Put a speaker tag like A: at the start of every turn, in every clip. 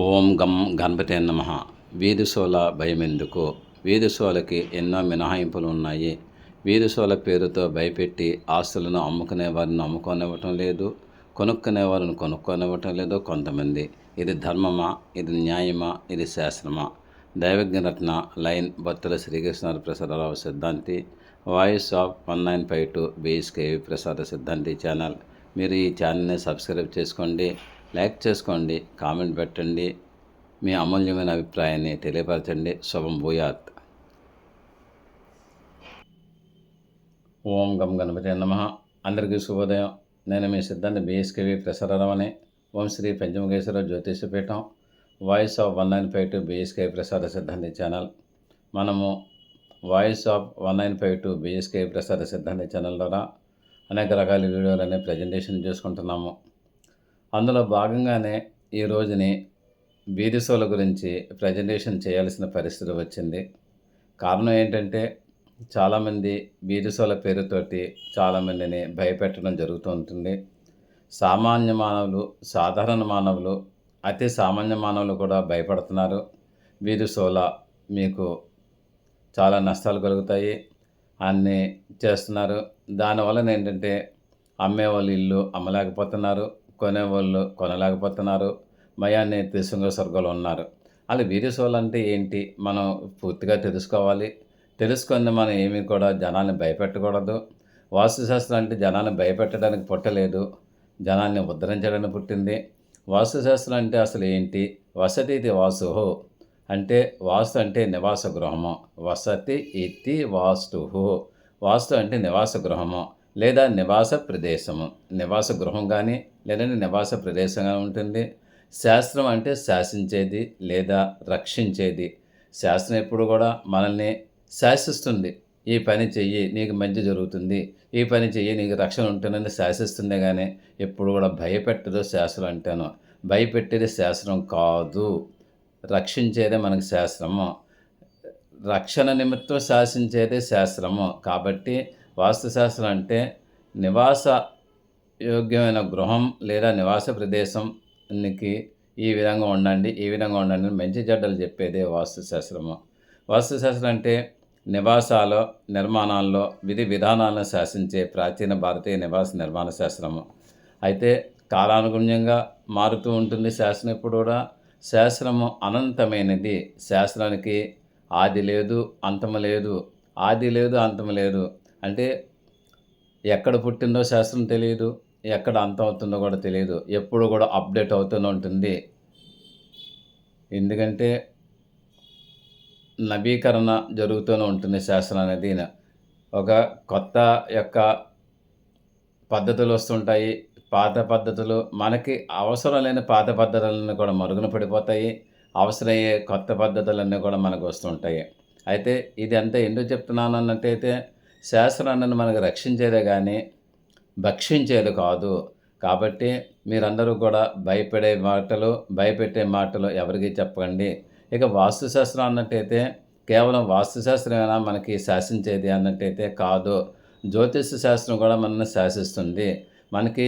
A: ఓం గం గణపతి నమ. వీధిశోల భయం ఎందుకు ఎన్నో మినహాయింపులు ఉన్నాయి. వీధిశోల పేరుతో భయపెట్టి ఆస్తులను అమ్ముకునే వారిని అమ్ముకొనివ్వటం లేదు. కొనుక్కునే వారిని కొనుక్కొనివ్వటం లేదు కొంతమంది. ఇది ధర్మమా? ఇది న్యాయమా? ఇది శాస్త్రమా దైవజ్ఞరత్న line Bhaktula Srikrishna Prasadarao Siddhanti voice of one nine five two BSKV Prasada Siddhanti channel. మీరు ఈ ఛానల్ని సబ్స్క్రైబ్ చేసుకోండి. లైక్ చేసుకోండి కామెంట్ పెట్టండి మీ అమూల్యమైన అభిప్రాయాన్ని తెలియపరచండి. శుభం భూయాత్. ఓం గం గణపతి నమ. అందరికీ శుభోదయం. నేను మీ Siddhanta BSKV ప్రసారరమణి Om Sri Panchamukheshwara Jyotishapeetham voice of one nine five two BSK Prasada Siddhanti channel. మనము voice of one nine five two BSK Prasada Siddhanti channel ద్వారా అనేక రకాల వీడియోలని ప్రజెంటేషన్ చేసుకుంటున్నాము. అందులో భాగంగానే ఈ రోజుని బీదిసోల గురించి ప్రజెంటేషన్ చేయాల్సిన పరిస్థితి వచ్చింది. కారణం ఏంటంటే చాలామంది బీదిసోల పేరుతోటి చాలామందిని భయపెట్టడం జరుగుతూ ఉంటుంది. సామాన్య మానవులు సాధారణ మానవులు అతి సామాన్య మానవులు కూడా భయపడుతున్నారు. బీదిసోల మీకు చాలా నష్టాలు కలుగుతాయి. అన్నీ చేస్తున్నారు. దానివలన ఏంటంటే అమ్మేవాళ్ళు ఇల్లు అమ్మలేకపోతున్నారు. కొనేవాళ్ళు కొనలేకపోతున్నారు. మయాన్ని త్రిశృంగ స్వర్గంలో ఉన్నారు. అలా వీరసోలు అంటే ఏంటి? మనం పూర్తిగా తెలుసుకోవాలి. తెలుసుకుంది మనం ఏమీ కూడా జనాల్ని భయపెట్టకూడదు. వాస్తుశాస్త్రం అంటే జనాన్ని భయపెట్టడానికి పుట్టలేదు. జనాన్ని ఉద్ధరించడానికి పుట్టింది. వాస్తుశాస్త్రం అంటే అసలు ఏంటి? వసతి ఇది వాసు అంటే వాస్తు అంటే నివాస గృహము. వసతి ఇది వాస్తు వాస్తు అంటే నివాస గృహము. లేదా నివాస ప్రదేశము నివాస గృహం కానీ లేదంటే నివాస ప్రదేశంగా ఉంటుంది. శాస్త్రం అంటే శాసించేది లేదా రక్షించేది. శాస్త్రం ఎప్పుడు కూడా మనల్ని శాసిస్తుంది. ఈ పని చెయ్యి నీకు మంచి జరుగుతుంది. ఈ పని చెయ్యి నీకు రక్షణ ఉంటుందని శాసిస్తుందే కానీ ఎప్పుడు కూడా భయపెట్టదు శాస్త్రం అంటాను. భయపెట్టేది శాస్త్రం కాదు. రక్షించేదే మనకు శాస్త్రము. రక్షణ నిమిత్తం శాసించేదే శాస్త్రము. కాబట్టి వాస్తుశాస్త్రం అంటే నివాస యోగ్యమైన గృహం లేదా నివాస ప్రదేశంకి ఈ విధంగా ఉండండి ఈ విధంగా ఉండండి మంచి చెడ్డలు చెప్పేదే వాస్తుశాస్త్రము. వాస్తుశాస్త్రం అంటే నివాసాలు నిర్మాణాల్లో విధి విధానాలను శాసించే ప్రాచీన భారతీయ నివాస నిర్మాణ శాస్త్రము. అయితే కాలానుగుణ్యంగా మారుతూ ఉంటుంది శాస్త్రం ఎప్పుడు కూడా. శాస్త్రము అనంతమైనది. శాస్త్రానికి ఆది లేదు అంతము లేదు. ఆది లేదు అంతము లేదు. అంటే ఎక్కడ పుట్టిందో శాస్త్రం తెలియదు ఎక్కడ అంతం అవుతుందో కూడా తెలియదు ఎప్పుడు కూడా అప్డేట్ అవుతూనే ఉంటుంది. ఎందుకంటే నవీకరణ జరుగుతూనే ఉంటుంది శాస్త్రం అనేది. ఒక కొత్త యొక్క పద్ధతులు వస్తుంటాయి. పాత పద్ధతులు మనకి అవసరం లేని పాత పద్ధతులన్నీ కూడా మరుగున పడిపోతాయి. అవసరమయ్యే కొత్త పద్ధతులన్నీ కూడా మనకు వస్తుంటాయి. అయితే ఇది అంతా ఎందుకు చెప్తున్నాను అన్నట్టయితే శాస్త్రాన్ని మనకు రక్షించేదే కానీ భక్షించేది కాదు. కాబట్టి మీరందరూ కూడా భయపడే మాటలు భయపెట్టే మాటలు ఎవరికి చెప్పకండి. ఇక వాస్తుశాస్త్రం అన్నట్టయితే కేవలం వాస్తుశాస్త్రమేనా మనకి శాసించేది అన్నట్టయితే కాదు. జ్యోతిష శాస్త్రం కూడా మనల్ని శాసిస్తుంది. మనకి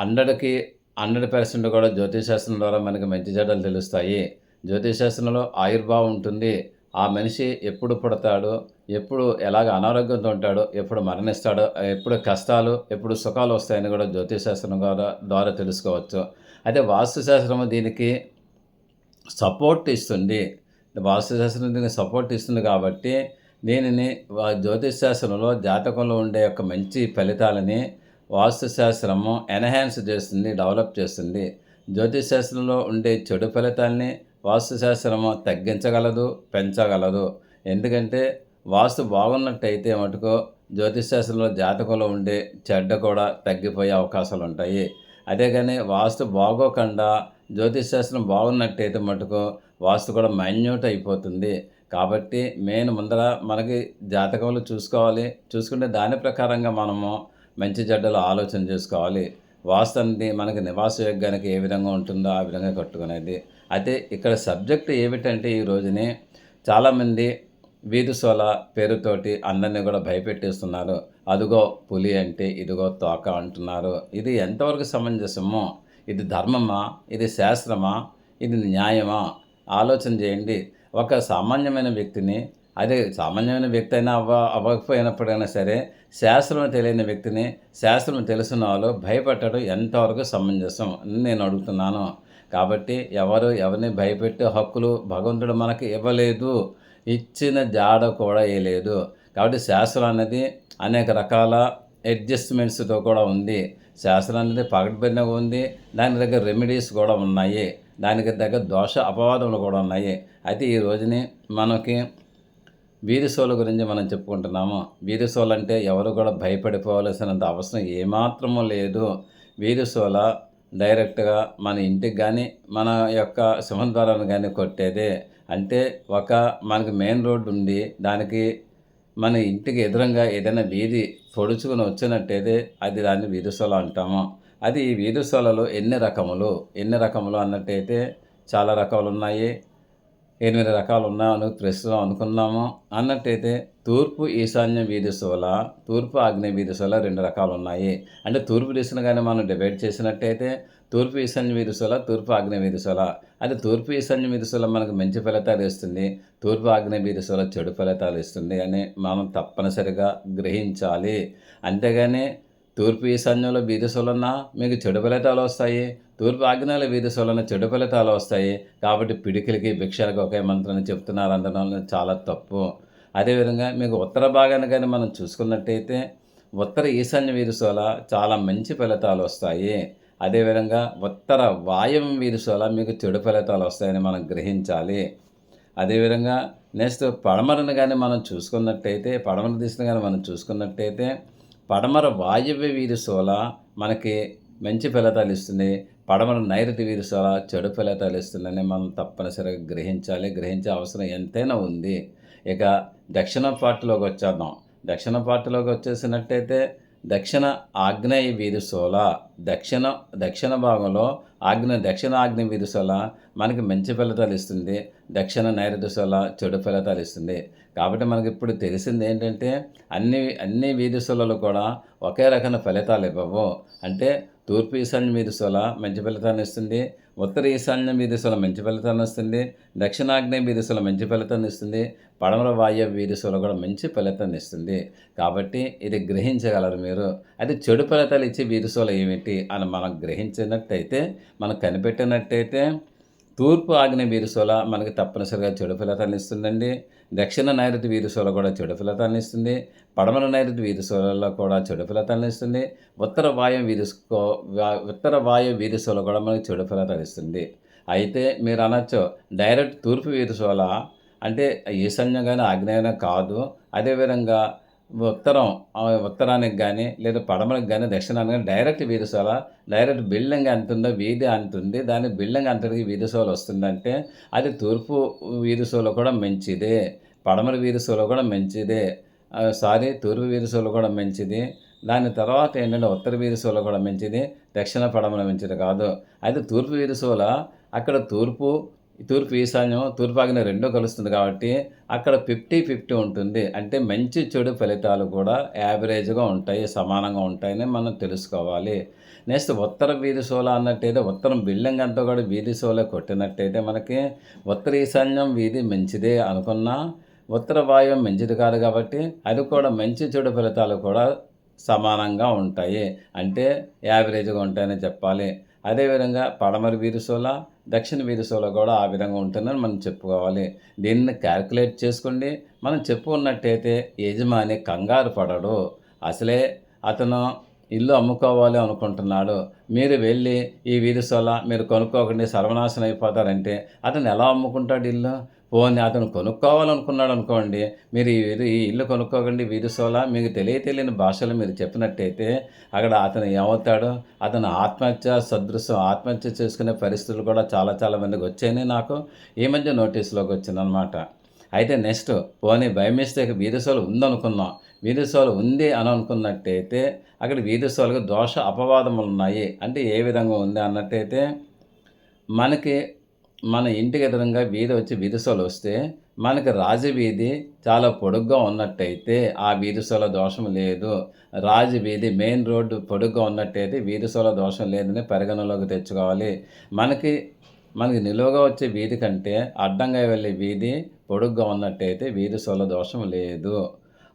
A: హండ్రెడ్కి హండ్రెడ్ పర్సెంట్ కూడా జ్యోతిషాస్త్రం ద్వారా మనకి మంచి చెడ్డలు తెలుస్తాయి. జ్యోతిషాస్త్రంలో ఆయుర్భావం ఉంటుంది. ఆ మనిషి ఎప్పుడు పుడతాడు ఎప్పుడు ఎలాగ అనారోగ్యంతో ఉంటాడో ఎప్పుడు మరణిస్తాడో ఎప్పుడు కష్టాలు ఎప్పుడు సుఖాలు వస్తాయని కూడా జ్యోతిశాస్త్రం ద్వారా ద్వారా తెలుసుకోవచ్చు. అయితే వాస్తుశాస్త్రం దీనికి సపోర్ట్ ఇస్తుంది. వాస్తుశాస్త్రం దీనికి సపోర్ట్ ఇస్తుంది కాబట్టి దీనిని జ్యోతిష్ శాస్త్రంలో జాతకంలో ఉండే యొక్క మంచి ఫలితాలని వాస్తుశాస్త్రము ఎన్హాన్స్ చేస్తుంది డెవలప్ చేస్తుంది. జ్యోతిష్ శాస్త్రంలో ఉండే చెడు ఫలితాలని వాస్తుశాస్త్రము తగ్గించగలదు పెంచగలదు. ఎందుకంటే వాస్తు బాగున్నట్టయితే మటుకు జ్యోతిష్ శాస్త్రంలో జాతకంలో ఉండే చెడ్డ కూడా తగ్గిపోయే అవకాశాలు ఉంటాయి అదే కానీ వాస్తు బాగోకుండా జ్యోతిష్ శాస్త్రం బాగున్నట్టయితే మటుకు వాస్తు కూడా మైన్యూట్ అయిపోతుంది. కాబట్టి మెయిన్ ముందర మనకి జాతకంలో చూసుకోవాలి. చూసుకుంటే దాని ప్రకారంగా మనము మంచి చెడ్డలు ఆలోచన చేసుకోవాలి. వాసనని మనకి నివాస యోగ్యానికి ఏ విధంగా ఉంటుందో ఆ విధంగా కట్టుకునేది. అయితే ఇక్కడ సబ్జెక్ట్ ఏమిటంటే ఈ రోజుని చాలామంది వీధి సోల పేరుతోటి అందరినీ కూడా భయపెట్టేస్తున్నారు. అదిగో పులి అంటే ఇదిగో తోక అంటున్నారు. ఇది ఎంతవరకు సమంజసమో? ఇది ధర్మమా? ఇది శాస్త్రమా? ఇది న్యాయమా? ఆలోచన చేయండి. ఒక సామాన్యమైన వ్యక్తిని అదే సామాన్యమైన వ్యక్తి అయినా అవ్వ అవ్వకపోయినప్పుడైనా సరే శాస్త్రం తెలియని వ్యక్తిని శాస్త్రం తెలిసిన వాళ్ళు భయపెట్టడం ఎంతవరకు సమంజసం అని నేను అడుగుతున్నాను. కాబట్టి ఎవరు ఎవరిని భయపెట్టే హక్కులు భగవంతుడు మనకి ఇవ్వలేదు. ఇచ్చిన జాడ కూడా వేయలేదు. కాబట్టి శాస్త్రం అనేది అనేక రకాల అడ్జస్ట్మెంట్స్తో కూడా ఉంది. శాస్త్రం అనేది పగటిబడినగా ఉంది. దాని దగ్గర రెమెడీస్ కూడా ఉన్నాయి. దానికి దగ్గర దోష అపవాదములు కూడా ఉన్నాయి. అయితే ఈ రోజుని మనకి వీధిసోల గురించి మనం చెప్పుకుంటున్నాము. వీధి అంటే ఎవరు కూడా భయపడిపోవలసినంత అవసరం ఏమాత్రము లేదు. వీధి డైరెక్ట్గా మన ఇంటికి కానీ మన యొక్క సింహద్వారాన్ని కానీ కొట్టేదే. అంటే ఒక మనకి మెయిన్ రోడ్డు ఉండి దానికి మన ఇంటికి ఎదురంగా ఏదైనా వీధి పొడుచుకుని వచ్చినట్టయితే అది దాన్ని వీధుసోల అంటాము. అది ఈ వీధుసోలలో ఎన్ని రకములు? ఎన్ని రకములు అన్నట్టయితే చాలా రకాలు ఉన్నాయి ఎనిమిది రకాలు ఉన్నామని ప్రస్తుతం అనుకున్నాము. అన్నట్టయితే తూర్పు ఈశాన్య వీధి సోల తూర్పు ఆగ్నేయ వీధి సోల రెండు రకాలు ఉన్నాయి అంటే తూర్పు దిశను కానీ మనం డివైడ్ చేసినట్టయితే తూర్పు ఈశాన్య వీధి సోల తూర్పు ఆగ్నేయ వీధి అది తూర్పు ఈశాన్య వీధి సోల మనకు మంచి ఫలితాలు ఇస్తుంది. తూర్పు ఆగ్నేయ వీధి సోల చెడు ఫలితాలు ఇస్తుంది అని మనం తప్పనిసరిగా గ్రహించాలి. అంతేగాని తూర్పు ఈశాన్యంలో బీద సోలన్నా మీకు చెడు ఫలితాలు వస్తాయి. తూర్పు ఆగ్నేయాల వీధి సోలన చెడు ఫలితాలు వస్తాయి. కాబట్టి పిడికిలకి భిక్షలకు ఒకే మంత్రాన్ని చెప్తున్నారు. అనడం చాలా తప్పు. అదేవిధంగా మీకు ఉత్తర భాగాన్ని కానీ మనం చూసుకున్నట్టయితే ఉత్తర ఈశాన్య వీధి చాలా మంచి ఫలితాలు వస్తాయి. అదేవిధంగా ఉత్తర వాయువ్య వీధి సోల మీకు చెడు ఫలితాలు వస్తాయని మనం గ్రహించాలి. అదేవిధంగా నెక్స్ట్ పడమరను కానీ మనం చూసుకున్నట్టయితే పడమర దిశను కానీ మనం చూసుకున్నట్టయితే పడమర వాయువ్య వీధి మనకి మంచి ఫలితాలు ఇస్తుంది. పడమర నైరుతి వీధి చెడు ఫలితాలు ఇస్తుందని మనం తప్పనిసరిగా గ్రహించాలి. గ్రహించే అవసరం ఎంతైనా ఉంది. ఇక దక్షిణ పార్టీలోకి వచ్చేద్దాం. దక్షిణ పార్టీలోకి వచ్చేసినట్టయితే దక్షిణ ఆగ్నేయ వీధుసోల. దక్షిణ దక్షిణ భాగంలో ఆగ్నేయ దక్షిణ ఆగ్నేయ వీధుసోల మనకి మంచి ఫలితాలు ఇస్తుంది. దక్షిణ నైరుతి చెడు ఫలితాలు ఇస్తుంది. కాబట్టి మనకి ఇప్పుడు తెలిసింది ఏంటంటే అన్ని అన్ని వీధి కూడా ఒకే రకమైన ఫలితాలు ఇవ్వవు. అంటే తూర్పు ఈశాన్య వీధుసోల మంచి ఫలితాన్ని ఇస్తుంది. ఉత్తర ఈశాన్య వీధి దిశలో మంచి ఫలితాన్ని ఇస్తుంది. దక్షిణాగ్నేయం వీధి దిశలో మంచి ఫలితాన్ని ఇస్తుంది. పడమర వాయు వీధి దిశలో కూడా మంచి ఫలితాన్ని ఇస్తుంది. కాబట్టి ఇది గ్రహించగలరు మీరు. అది చెడు ఫలితాలు ఇచ్చే వీధి సోల ఏమిటి అని మనం గ్రహించినట్టయితే మనం కనిపెట్టినట్టయితే తూర్పు ఆగ్నేయ వీరుశోల మనకి తప్పనిసరిగా చెడు ఫలితాన్ని ఇస్తుందండి. దక్షిణ నైరుతి వీరుశోల కూడా చెడు ఫలితాన్ని ఇస్తుంది. పడమర నైరుతి వీరుశోలలో కూడా చెడు ఫలితాన్ని ఇస్తుంది. ఉత్తర వాయు వీరుసుకో ఉత్తర వాయు వీరుశోల కూడా మనకి చెడు ఫలితాన్ని ఇస్తుంది. అయితే మీరు అనొచ్చు డైరెక్ట్ తూర్పు వీరుశోల అంటే ఈశాన్యం కానీ ఆగ్నేయం కాదు. అదేవిధంగా ఉత్తరం ఉత్తరానికి కానీ లేదా పడమరకు కానీ దక్షిణానికి కానీ డైరెక్ట్ వీధుసోల డైరెక్ట్ బిల్డింగ్ ఎంత ఉందో వీధి అంతుంది దాని బిల్డింగ్ అంతటికి వీధుసోల వస్తుందంటే అది తూర్పు వీధుసోల కూడా మంచిదే. పడమర వీధుసోల కూడా మంచిదే. సారీ తూర్పు వీధుసోల కూడా మంచిది. దాని తర్వాత ఏంటంటే ఉత్తర వీధుసోల కూడా మంచిది. దక్షిణ పడమర మంచిది కాదు. అయితే తూర్పు వీధుసోల అక్కడ తూర్పు తూర్పు ఈశాన్యం తూర్పు ఆగ్నేయం రెండూ కలుస్తుంది కాబట్టి అక్కడ ఫిఫ్టీ ఫిఫ్టీ ఉంటుంది. అంటే మంచి చెడు ఫలితాలు కూడా యావరేజ్గా ఉంటాయి సమానంగా ఉంటాయని మనం తెలుసుకోవాలి. నెక్స్ట్ ఉత్తర వీధి సోల అన్నట్టయితే ఉత్తరం బిల్డింగ్ అంతా కూడా వీధి సోల కొట్టినట్టయితే మనకి ఉత్తర ఈశాన్యం వీధి మంచిదే అనుకున్నా ఉత్తర వాయువు మంచిది కాదు కాబట్టి అది కూడా మంచి చెడు ఫలితాలు కూడా సమానంగా ఉంటాయి. అంటే యావరేజ్గా ఉంటాయని చెప్పాలి. అదేవిధంగా పడమరి వీరుసోల దక్షిణ వీరుసోల కూడా ఆ విధంగా ఉంటుందని మనం చెప్పుకోవాలి. దీన్ని క్యాల్కులేట్ చేసుకోండి. మనం చెప్పుకున్నట్టయితే యజమాని కంగారు పడడు. అసలే అతను ఇల్లు అమ్ముకోవాలి అనుకుంటున్నాడు. మీరు వెళ్ళి ఈ వీరుసోల మీరు కొనుక్కోకండి సర్వనాశనం అయిపోతారంటే అతను ఎలా అమ్ముకుంటాడు ఇల్లు? పోనీ అతను కొనుక్కోవాలనుకున్నాడు అనుకోండి మీరు ఈ ఈ ఇల్లు కొనుక్కోకండి వీధి సోలా మీకు తెలియ తెలియని భాషలో మీరు చెప్పినట్టయితే అక్కడ అతను ఏమవుతాడు? అతను ఆత్మహత్య సదృశ్యం ఆత్మహత్య చేసుకునే పరిస్థితులు కూడా చాలా చాలా మందికి వచ్చాయని నాకు. ఈ మధ్య నోటీసులోకి వచ్చిందనమాట. అయితే నెక్స్ట్ పోనీ బై మిస్టేక్ వీరసోలు ఉందనుకున్నాం. వీరసోలు ఉంది అని అనుకున్నట్టయితే అక్కడ వీరసోలకు దోష అపవాదములు ఉన్నాయి అంటే ఏ విధంగా ఉంది అన్నట్టయితే మనకి మన ఇంటికి ఎదురుగా వీధి వచ్చి వీధిసోలు వస్తే మనకి రాజవీధి చాలా పొడుగ్గా ఉన్నట్టయితే ఆ వీధిసోల దోషం లేదు. రాజవీధి మెయిన్ రోడ్డు పొడుగ్గా ఉన్నట్టయితే వీధిసోల దోషం లేదని పరిగణలోకి తెచ్చుకోవాలి. మనకి మనకి నిలువుగా వచ్చే వీధి కంటే అడ్డంగా వెళ్ళే వీధి పొడుగ్గా ఉన్నట్టయితే వీధి సోల దోషం లేదు.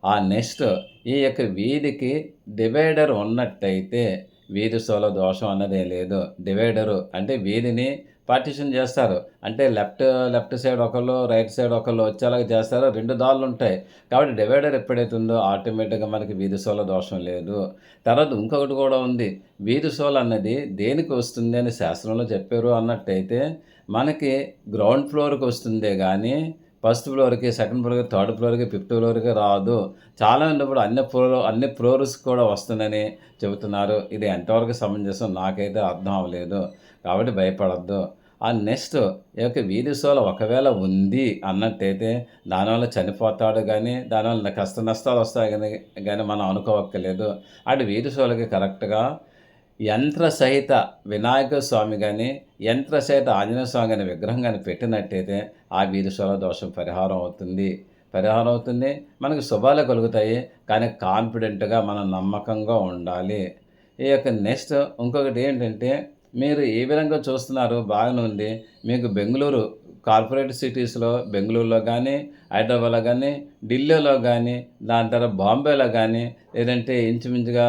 A: ఆ నెక్స్ట్ ఈ యొక్క వీధికి డివైడర్ ఉన్నట్టయితే వీధి సోల దోషం అన్నదే లేదు. డివైడరు అంటే వీధిని పార్టిషన్ చేస్తారు. అంటే లెఫ్ట్ లెఫ్ట్ సైడ్ ఒకళ్ళు రైట్ సైడ్ ఒకళ్ళు వచ్చేలాగా చేస్తారు. రెండు దారులు ఉంటాయి. కాబట్టి డివైడర్ ఎప్పుడైతే ఉందో ఆటోమేటిక్గా మనకి వీధి సోల దోషం లేదు. తర్వాత ఇంకొకటి కూడా ఉంది. వీధి సోల అన్నది దేనికి వస్తుంది అని శాస్త్రంలో చెప్పారు అన్నట్టయితే మనకి గ్రౌండ్ ఫ్లోర్కి వస్తుందే కానీ ఫస్ట్ ఫ్లోర్కి సెకండ్ ఫ్లోర్కి థర్డ్ ఫ్లోర్కి ఫిఫ్త్ ఫ్లోర్కి రాదు. చాలా ఉన్నప్పుడు అన్ని ఫ్లోర్ అన్ని ఫ్లోర్స్ కూడా వస్తుందని చెబుతున్నారు. ఇది ఎంతవరకు సమంజసం నాకైతే అర్థం అవ్వలేదు. కాబట్టి భయపడద్దు. ఆ నెక్స్ట్ ఈ యొక్క వీధి ఒకవేళ ఉంది అన్నట్టయితే దానివల్ల చనిపోతాడు కానీ దానివల్ల కష్ట నష్టాలు వస్తాయి కానీ కానీ మనం అనుకోవక్కర్లేదు. అటు వీరుసోలకి కరెక్ట్గా యంత్ర సహిత వినాయక స్వామి కానీ యంత్ర సహిత ఆంజనేయ స్వామి కానీ విగ్రహం కానీ పెట్టినట్టయితే ఆ వీధి దోషం పరిహారం అవుతుంది. పరిహారం అవుతుంది. మనకి శుభాలు కలుగుతాయి. కానీ కాన్ఫిడెంట్గా మనం నమ్మకంగా ఉండాలి. ఈ యొక్క నెక్స్ట్ ఇంకొకటి ఏంటంటే మీరు ఏ విధంగా చూస్తున్నారు? బాగానే ఉంది. మీకు బెంగళూరు కార్పొరేట్ సిటీస్లో బెంగళూరులో కానీ హైదరాబాద్లో కానీ ఢిల్లీలో కానీ దాని తర్వాత బాంబేలో కానీ లేదంటే ఇంచుమించుగా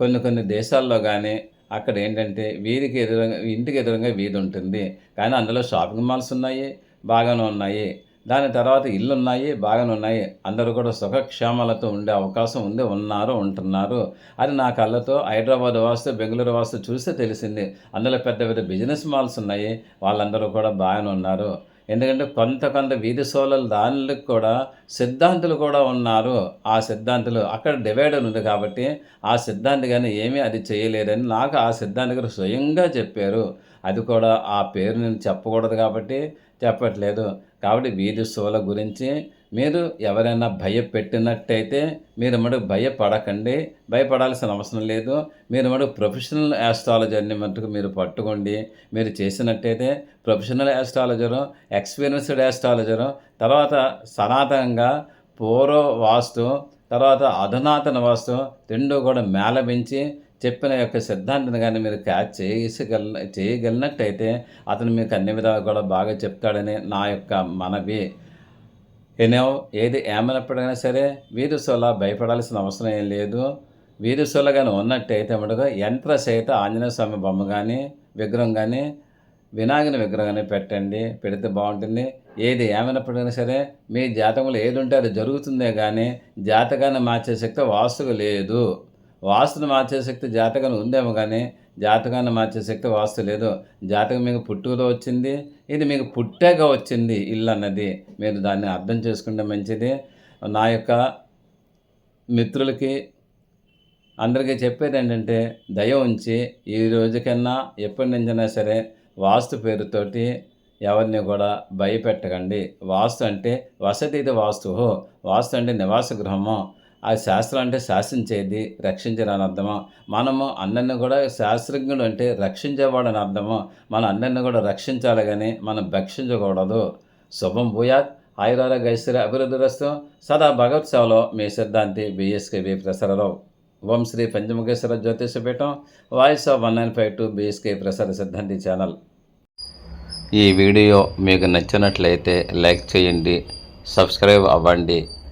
A: కొన్ని కొన్ని దేశాల్లో కానీ అక్కడ ఏంటంటే వీధికి ఎదురుగా ఇంటికి ఎదురుగా వీధి ఉంటుంది. కానీ అందులో షాపింగ్ మాల్స్ ఉన్నాయి బాగానే ఉన్నాయి. దాని తర్వాత ఇల్లు ఉన్నాయి బాగానే ఉన్నాయి అందరూ కూడా సుఖక్షేమాలతో ఉండే అవకాశం ఉంది ఉన్నారు ఉంటున్నారు. అది నా కళ్ళతో హైదరాబాద్ వాస్తు బెంగళూరు వాస్తు చూస్తే తెలిసింది. అందులో పెద్ద పెద్ద బిజినెస్ మాల్స్ ఉన్నాయి వాళ్ళందరూ కూడా బాగానే ఉన్నారు ఎందుకంటే కొంత కొంత వీధి సోలలు దానికి కూడా సిద్ధాంతులు కూడా ఉన్నారు. ఆ సిద్ధాంతులు అక్కడ డివైడర్ ఉంది కాబట్టి ఆ సిద్ధాంతి కానీ ఏమీ అది చేయలేదని నాకు ఆ సిద్ధాంతి గారు స్వయంగా చెప్పారు. అది కూడా ఆ పేరు నేను చెప్పకూడదు కాబట్టి చెప్పట్లేదు. కాబట్టి వీధి సోల గురించి మీరు ఎవరైనా భయపెట్టినట్టయితే మీరు మటుకు భయపడకండి. భయపడాల్సిన అవసరం లేదు. మీరు మటుకు ప్రొఫెషనల్ యాస్ట్రాలజర్ని మటుకు మీరు పట్టుకోండి. మీరు చేసినట్టయితే ప్రొఫెషనల్ యాస్ట్రాలజరు ఎక్స్పీరియన్స్డ్ యాస్ట్రాలజరు తర్వాత సనాతనంగా పూర్వ వాస్తు తర్వాత అధునాతన వాస్తు రెండు కూడా మేళవించి చెప్పిన యొక్క సిద్ధాంతాన్ని కానీ మీరు క్యాచ్ చేయగల చేయగలిగినట్టయితే అతను మీకు అన్ని విధాలు కూడా బాగా చెప్తాడని నా యొక్క మనవి. ఎనో ఏది ఏమైనప్పటికైనా సరే వీధుసోల భయపడాల్సిన అవసరం ఏం లేదు. వీధుసోల కానీ ఉన్నట్టయితే మటుగా యంత్ర సహిత ఆంజనేయ స్వామి బొమ్మ కానీ విగ్రహం కానీ వినాయకుని విగ్రహం కానీ పెట్టండి పెడితే బాగుంటుంది. ఏది ఏమైనప్పటికైనా సరే మీ జాతకంలో ఏది ఉంటే అది జరుగుతుందే కానీ జాతకాన్ని మార్చే శక్తి వాస్తుకు లేదు. వాస్తును మార్చే శక్తి జాతకం ఉందేమో కానీ జాతకాన్ని మార్చే శక్తి వాస్తు లేదు. జాతకం మీకు పుట్టుకతో వచ్చింది ఇది మీకు పుట్టాక వచ్చింది ఇల్లు అన్నది. మీరు దాన్ని అర్థం చేసుకుంటే మంచిది. నా యొక్క మిత్రులకి అందరికీ చెప్పేది ఏంటంటే దయ ఉంచి ఈ రోజుకన్నా ఎప్పటి నుంచైనా సరే వాస్తు పేరుతోటి ఎవరిని కూడా భయపెట్టకండి. వాస్తు అంటే వసతి ఇది వాస్తు వాస్తు అంటే నివాస గృహము. ఆ శాస్త్రం అంటే శాసించేది రక్షించరని అర్థమా? మనము అందరిని కూడా శాస్త్రజ్ఞుడు అంటే రక్షించేవాడు అని అర్థము? మన అందరిని కూడా రక్షించాలి కానీ మనం భక్షించకూడదు. శుభం భూయాత్ ఆయురారోగ్య గైశ్వర అభివృద్ధి రస్తు. సదా భగవత్ సేవలో మీ Siddhanti BSKV Prasararao Om Sri Panchamukheshwara Jyotishapeetham voice of one nine five two BSK Prasada Siddhanti channel.
B: ఈ వీడియో మీకు నచ్చినట్లయితే లైక్ చేయండి సబ్స్క్రైబ్ అవ్వండి.